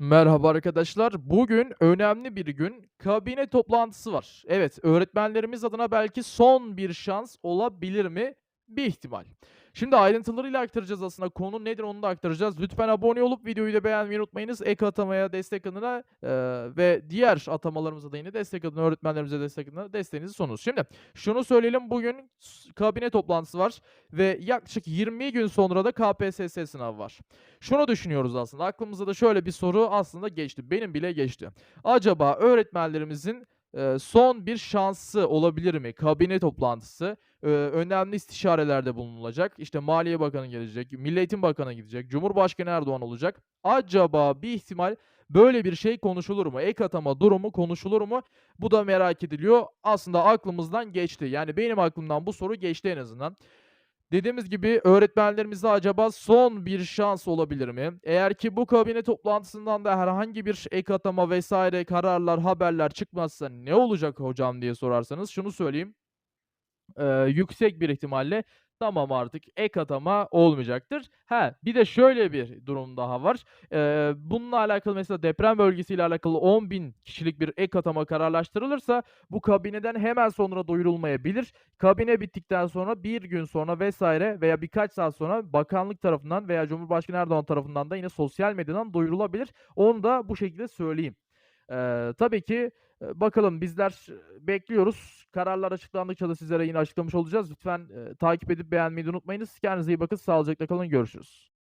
Merhaba arkadaşlar. Bugün önemli bir gün. Kabine toplantısı var. Evet, öğretmenlerimiz adına belki son bir şans olabilir mi? Bir ihtimal. Şimdi ayrıntılarıyla aktaracağız aslında. Konu nedir onu da aktaracağız. Lütfen abone olup videoyu da beğenmeyi unutmayınız. Ek atamaya destek adına eee, ve diğer atamalarımıza da yine destek adına, öğretmenlerimize destek adına desteğinizi sununuz. Şimdi şunu söyleyelim. Bugün kabine toplantısı var ve yaklaşık 20 gün sonra da KPSS sınavı var. Şunu düşünüyoruz aslında. Aklımıza da şöyle bir soru aslında geçti. Benim bile geçti. Acaba öğretmenlerimizin son bir şansı olabilir mi? Kabine toplantısı, önemli istişarelerde bulunulacak. İşte Maliye Bakanı gelecek, Milli Eğitim Bakanı gidecek, Cumhurbaşkanı Erdoğan olacak. Acaba bir ihtimal böyle bir şey konuşulur mu? Ek atama durumu konuşulur mu? Bu da merak ediliyor. Aslında aklımızdan geçti. Yani benim aklımdan bu soru geçti en azından. Dediğimiz gibi öğretmenlerimize acaba son bir şans olabilir mi? Eğer ki bu kabine toplantısından da herhangi bir ek atama vesaire kararlar, haberler çıkmazsa ne olacak hocam diye sorarsanız şunu söyleyeyim. Eee, yüksek bir ihtimalle tamam artık ek atama olmayacaktır. Ha, bir de şöyle bir durum daha var. Eee, bununla alakalı mesela deprem bölgesiyle alakalı 10.000 kişilik bir ek atama kararlaştırılırsa bu kabineden hemen sonra duyurulmayabilir. Kabine bittikten sonra bir gün sonra vesaire veya birkaç saat sonra bakanlık tarafından veya Cumhurbaşkanı Erdoğan tarafından da yine sosyal medyadan duyurulabilir. Onu da bu şekilde söyleyeyim. Eee, tabii ki, bakalım bizler, eee, bekliyoruz. Kararlar açıklandıkça da sizlere yine açıklamış olacağız. Lütfen, eee, takip edip beğenmeyi unutmayınız. Kendinize iyi bakın, sağlıcakla kalın, görüşürüz.